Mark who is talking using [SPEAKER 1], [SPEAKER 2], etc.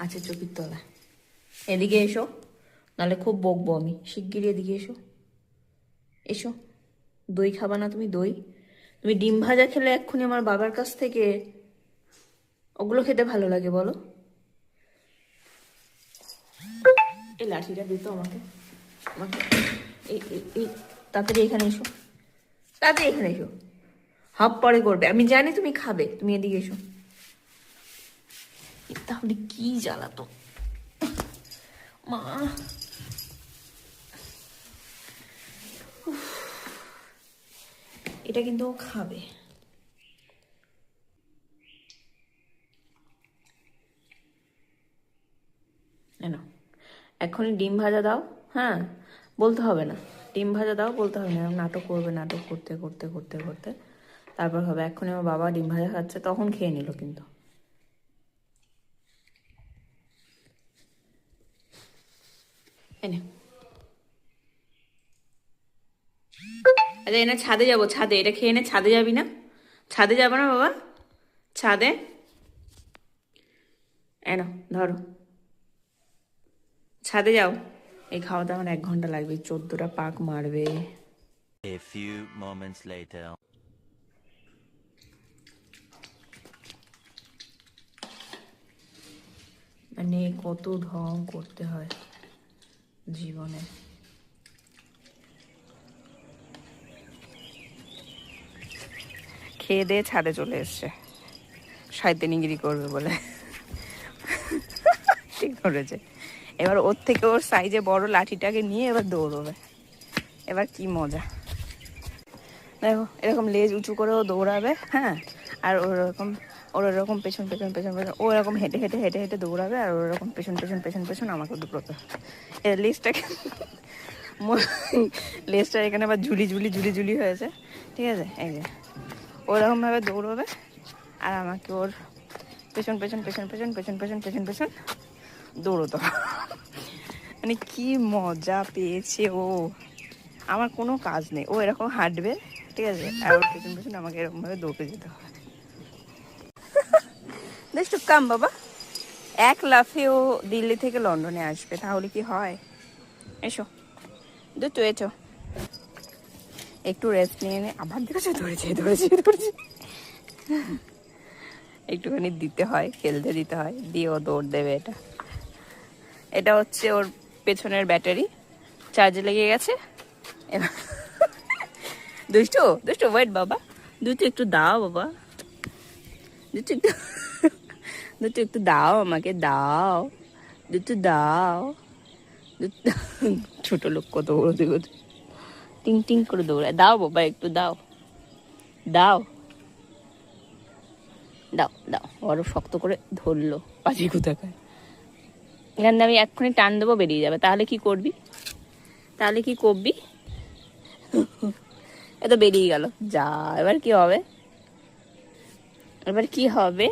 [SPEAKER 1] আছে চোখের তলা। এদিকে এসো, নাহলে খুব বকবো আমি। শিগগিরই এদিকে এসো। এসো। দই খাবা না তুমি দই। তুমি ডিম ভাজা খেলে এক্ষুনি আমার বাবার কাছ থেকে। ওগুলো খেতে ভালো লাগে, বলো। এই লাঠিটা দিত আমাকে। আমাকে। এই, তাড়াতাড়ি এখানে এসো। তাড়াতাড়ি এখানে এসো। হাফ পরে করবে। আমি জানি তুমি খাবে। তুমি এদিকে এসো। তাহলে কি জ্বালাতো মা। এটা কিন্তু ও খাবে। এখনই ডিম ভাজা দাও হ্যাঁ? বলতে হবে না। ডিম ভাজা দাও, বলতে হবে না। নাটক করবে, নাটক করতে করতে করতে করতে। তারপর হবে, এখনই আমার বাবা ডিম ভাজা খাচ্ছে, তখন খেয়ে নিল কিন্তু। এনে। আচ্ছা এনে ছাদে যাব ছাদে। এটা খেয়ে এনে ছাদে যাবি না? ছাদে যাব না বাবা? ছাদে? এনো ধরো। ছাদে যাও। এই খাওয়া আমার এক ঘণ্টা লাগবে চোদ্দটা পাক মারবে।
[SPEAKER 2] A few moments later.
[SPEAKER 1] মানে কত ঢং করতে হয়। জীবনে। খেয়ে দিয়ে ছাদে চলে এসছে। শয়তানিগিরি করবে বলে। ঠিক করেছে এবার ওর থেকে ওর সাইজে বড় লাঠিটাকে নিয়ে এবার দৌড়বে। এবার কি মজা। দেখো, এরকম লেজ উঁচু করেও দৌড়াবে হ্যাঁ? আর ওরকম ওর এরকম পেছন পেছন পেছন পেছন ও এরকম হেঁটে হেঁটে হেঁটে হেঁটে দৌড়াবে আর ওরকম পেছন পেছন পেছন পেছন আমাকে দৌড়াতে এর লেজটাকে লেজটা এখানে আবার ঝুলি ঝুলি ঝুলি ঝুলি হয়েছে ঠিক আছে এই যে ওরকমভাবে দৌড়বে আর আমাকে ওর পেছন পেছন পেছন পেছন পেছন পেছন পেছন পেছন দৌড়তো মানে কি মজা পেয়েছে ও আমার কোনো কাজ নেই ও এরকম হাঁটবে ঠিক আছে আর ওর পেছন পেছন আমাকে এরকমভাবে দৌড়ে যেতে হবে দেখছ কাম বাবা। এক লাফে ও দিল্লি থেকে লন্ডনে আসবে, তাহলে কি হয়? এসো। দুটো, এসো। একটু রেস্ট নিয়ে নে। আবার দেখেছ? ধরেছে ধরেছে ধরেছে। একটুখানি দিতে হয়, খেলতে দিতে হয়। দিয়ে ও দৌড় দেবে এটা। এটা হচ্ছে ওর পেছনের ব্যাটারি। চার্জে লেগে গেছে। এবার দুষ্টু দুষ্টু ওয়েট বাবা। দুটো, একটু দাও বাবা। দুটো একটু দুটো একটু দাও আমাকে দাও দুটো দাও ছোট লোক কত বড় দেখো টিং টিং করে দৌড়ায় দাও বাবা একটু দাও দাও দাও দাও বড় শক্ত করে ধরলো পাখি কোথাকার এখান আমি এক্ষুনি টান দেবো বেরিয়ে যাবে তাহলে কি করবি তাহলে কি করবি এ তো বেরিয়ে গেল যা এবার কি হবে এবার কি হবে?